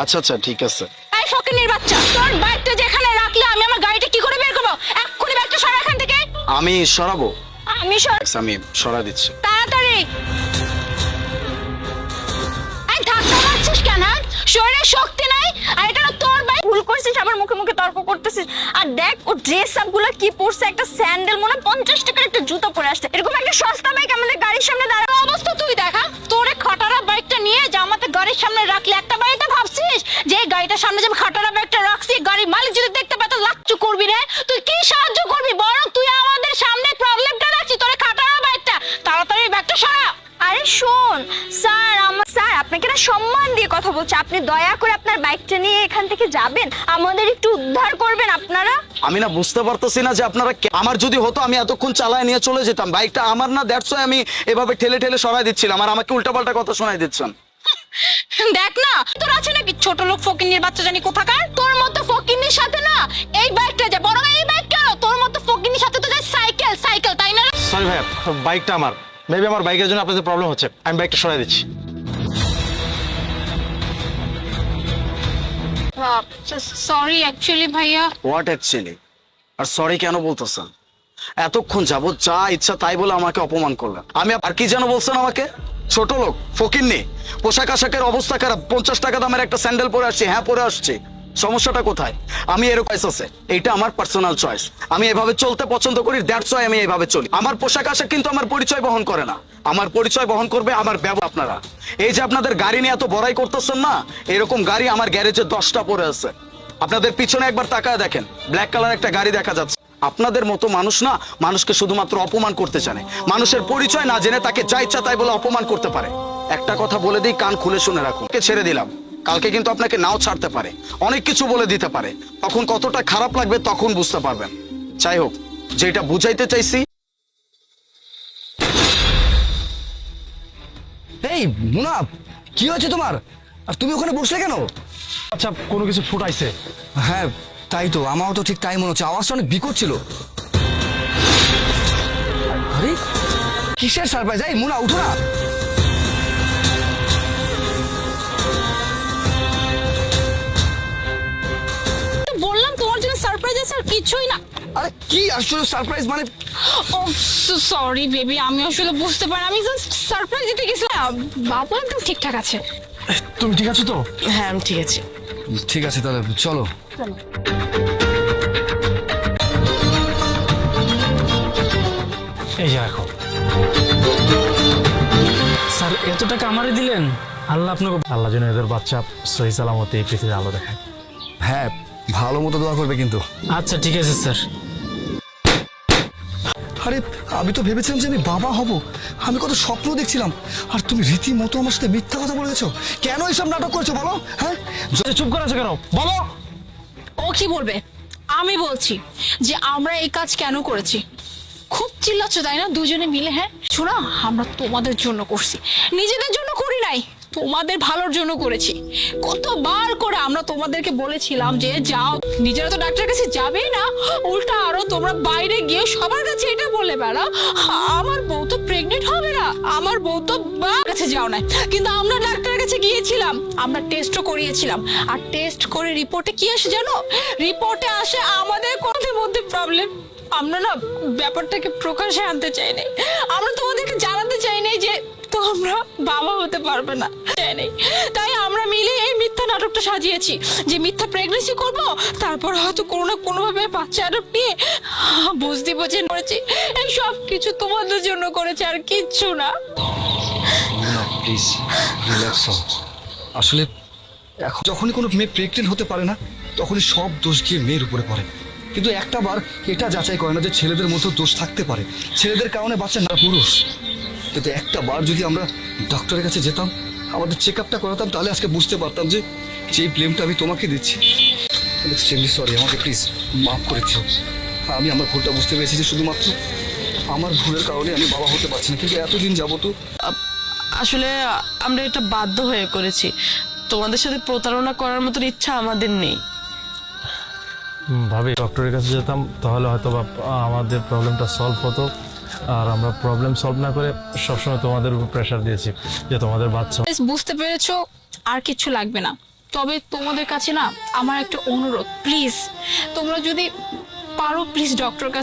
আচ্ছা আচ্ছা ঠিক আছে। এই ফকিনির বাচ্চা তোর বাইকটা যেখানে রাখলে আমি আমার গাড়িটা কি করে বের করব? এক্ষুনি ব্যাগটা সরা এখান থেকে। আমি সরাবো? আমি সর আমি সরা দিচ্ছি। তাড়াতাড়ি। এই ধাক্কা মারছিস কেন? শরীরে শক্তি নাই আর এটা তোর বাইক ভুল করছিস আবার মুখে মুখে তর্ক করতেছিস। আর দেখ ও ড্রেস আপগুলো কি পরছে একটা স্যান্ডেল মনে হয় পঞ্চাশ টাকার একটা জুতো পরে আসছে। এরকম একটা সস্তা বাইক আমাদের গাড়ির সামনে দাঁড়ানো অবস্থা তুই দেখা। তোরে খটারা বাইকটা নিয়ে যে আমাদের গাড়ির সামনে রাখলে একটা গাড়িটার সামনে যে আমি খাটারা বাইকটা রাখছি গাড়ির মালিক যদি দেখতে পায় তো লাচ্ছু করবি রে। তুই কি সাহায্য করবি বরং তুই আমাদের সামনে প্রবলেমটা রাখছিস তোরে খাটারা বাইকটা তাড়াতাড়ি ব্যাগটা সরা। আরে শোন স্যার আমার স্যার আপনাকে না সম্মান দিয়ে কথা বলছে। আপনি দয়া করে আপনার বাইকটা নিয়ে এখান থেকে যাবেন। আমাদের একটু উদ্ধার করবেন আপনারা। আমি না বুঝতে পারতেছি না যে আপনারা কে- আমার যদি হতো আমি এতক্ষণ চালায় নিয়ে চলে যেতাম। বাইকটা আমার না দ্যাটস আমি এভাবে ঠেলে ঠেলে সরাই দিচ্ছিলাম। আর আমাকে উল্টাপাল্টা কথা শোনাই দিচ্ছেন। দেখ না তোর আছে নাকি ছোট লোক ফকিন্নির বাচ্চা জানি কোথাকার? তোর মতো ফকিন্নির সাথে না এই বাইকটা যায় বরং এই বাইক কেন তোর মতো ফকিন্নির সাথে তো যায় সাইকেল সাইকেল তাই না? সরি ভাইয়া বাইকটা আমার। মেবি আমার বাইকের জন্য আপনাদের প্রবলেম হচ্ছে। আমি বাইকটা সরাই দিচ্ছি। সরি অ্যাকচুয়ালি ভাইয়া। হোয়াট অ্যাকচুয়ালি আর সরি কেন বলতেছেন? এতক্ষণ যাবত যা ইচ্ছা তাই বলে আমাকে অপমান করলেন। আমি আর কি যেন বলছেন আমাকে? ছোট লোক ফকিরনি পোশাক আশাকের অবস্থা খারাপ। পঞ্চাশ টাকা দামের একটা স্যান্ডেল পরে আসছি। হ্যাঁ পরে আসছি। সমস্যাটা কোথায়? আমি এরকম আছে। এটা আমার পার্সোনাল চয়েস আমি এভাবে চলতে পছন্দ করি দ্যাটস ওয়াই আমি এভাবে চলি। আমার পোশাক আশাক কিন্তু আমার পরিচয় বহন করে না। আমার পরিচয় বহন করবে আমার ব্যবহার আপনারা। এই যে আপনাদের গাড়ি নিয়ে এত বড়াই করতেছেন না, এরকম গাড়ি আমার গ্যারেজে দশটা পরে আছে। আপনাদের পিছনে একবার তাকায় দেখেন। ব্ল্যাক কালার একটা গাড়ি দেখা যাচ্ছে। আপনাদের মতো মানুষ না মানুষকে শুধুমাত্র অপমান করতে জানে। মানুষের পরিচয় না জেনে তাকে যা ইচ্ছা তাই বলে অপমান করতে পারে। একটা কথা বলে দিই কান খুলে শুনে রাখুন। কে ছেড়ে দিলাম। কালকে কিন্তু আপনাকে নাও ছাড়তে পারে। অনেক কিছু বলে দিতে পারে। তখন কতটা খারাপ লাগবে তখন বুঝতে পারবেন। যাই হোক যেটা বুঝাইতে চাইছি এই মুনা কি হয়েছে তোমার? আর তুমি ওখানে বসলে কেন? আচ্ছা কোনো কিছু ফুটাইছে। হ্যাঁ তাই তো আমারও তো ঠিক তাই মনে হচ্ছে। আওয়াজটা অনেক বিকট ছিল। আরে কিসের সারপ্রাইজ এই মুনা উঠো না। বললাম তোমার জন্য সারপ্রাইজ আছে আর কিছুই না। আরে কি আশ্চর্য সারপ্রাইজ মানে ও সরি বেবি আমি আসলে বুঝতে পারি আমি জাস্ট সারপ্রাইজ দিতে গেছিলাম। বাবু একদম ঠিকঠাক আছে। তুমি ঠিক আছো তো? হ্যাঁ আমি ঠিক আছে। ঠিক আছে তাহলে চলো। এই যে রাখো। স্যার এত টাকা আমারই দিলেন? আল্লাহ আপনাকে আল্লাহ যেন এদের বাচ্চা সহি সালামতে এই পৃথিবীর আলো দেখায়। হ্যাঁ ভালো মতো দোয়া করবে কিন্তু। আচ্ছা ঠিক আছে স্যার। আরে আমি তো ভেবেছিলাম যে আমি বাবা হব। আমি কত স্বপ্ন দেখছিলাম। আর তুমি রীতিমতো আমার সাথে মিথ্যা কথা বলে গেছো। কেন এইসব নাটক করেছ বলো হ্যাঁ? চুপ করেছ কেন? বলো! ও কি বলবে? আমি বলছি যে আমরা এই কাজ কেন করেছি? খুব চিল্লাচ্ছ, তাই না? দুজনে মিলে হ্যাঁ? শোনা, আমরা তোমাদের জন্য করছি। নিজেদের জন্য করি নাই, তোমাদের ভালোর জন্য করেছি। কতবার করে আমরা তোমাদেরকে বলেছিলাম যে যাও, নিজেরা তো ডাক্তারের কাছে যাবেই না। উল্টা আরও তোমরা বাইরে গিয়ে সবার কাছে এটা বলে বেড়াও আমার বউ তো প্রেগনেন্ট হবে না, আমার বউ তো বা কাছে যাও না। কিন্তু আমরা ডাক্তারের কাছে গিয়েছিলাম। আমরা টেস্টও করিয়েছিলাম। আর টেস্ট করে রিপোর্টে কি আসে জানো? রিপোর্টে আসে আমাদের কোথার মধ্যে প্রবলেম আমরা না ব্যাপারটাকে প্রকাশে আনতে চাই নাই আমরা তোমাদেরকে জানাতে চাই নাই যে তোমরা বাবা হতে পারবে না। চাই নাই তাই আমরা মিলে এই মিথ্যা নাটকটা সাজিয়েছি। যে মিথ্যা প্রেগনেন্সি করব, তারপর হয়তো কোনো না কোনোভাবে বাচ্চা আরও নিয়ে বুঝতে বুঝে করেছি। এই সব কিছু তোমাদের জন্য করেছে, আর কিচ্ছু না। না প্লিজ রিল্যাক্স হও আসলে এখন যখনই কোনো মেয়ে প্রেগনেন্ট হতে পারে না, তখনই সব দোষ গিয়ে মেয়ের উপরে পড়ে। কিন্তু একটা বার এটা যাচাই করে না যে ছেলেদের মধ্যে দোষ থাকতে পারে। ছেলেদের কারণে বাচ্চা না পুরুষ। কিন্তু একটা বার যদি আমরা ডক্টরের কাছে যেতাম, আমাদের চেক আপটা করাতাম, তাহলে আজকে বুঝতে পারতাম যে যেই ব্লেমটা আমি তোমাকে দিচ্ছি। এক্সট্রিমলি সরি আমাকে প্লিজ মাফ করে দিও। আমি আমার ভুলটা বুঝতে পেরেছি যে শুধুমাত্র আমার ভুলের কারণে আমি বাবা হতে পারছি না। কিন্তু এতদিন যাব তো আসলে আমরা এটা বাধ্য হয়ে করেছি। তোমাদের সাথে প্রতারণা করার মতন ইচ্ছা আমাদের নেই। ভাবি ডক্টরের কাছে যেতাম তাহলে হয়তো বা আমাদের প্রবলেমটা সলভ হতো। আর আমরা প্রবলেম সলভ না করে সবসময় তোমাদের উপর প্রেশার দিয়েছি যে তোমাদের বাচ্চা বুঝতে পেরেছ? আর কিছু লাগবে না। তবে তোমাদের কাছে না আমার একটা অনুরোধ। প্লিজ তোমরা যদি পারো প্লিজ ডক্টর কাছে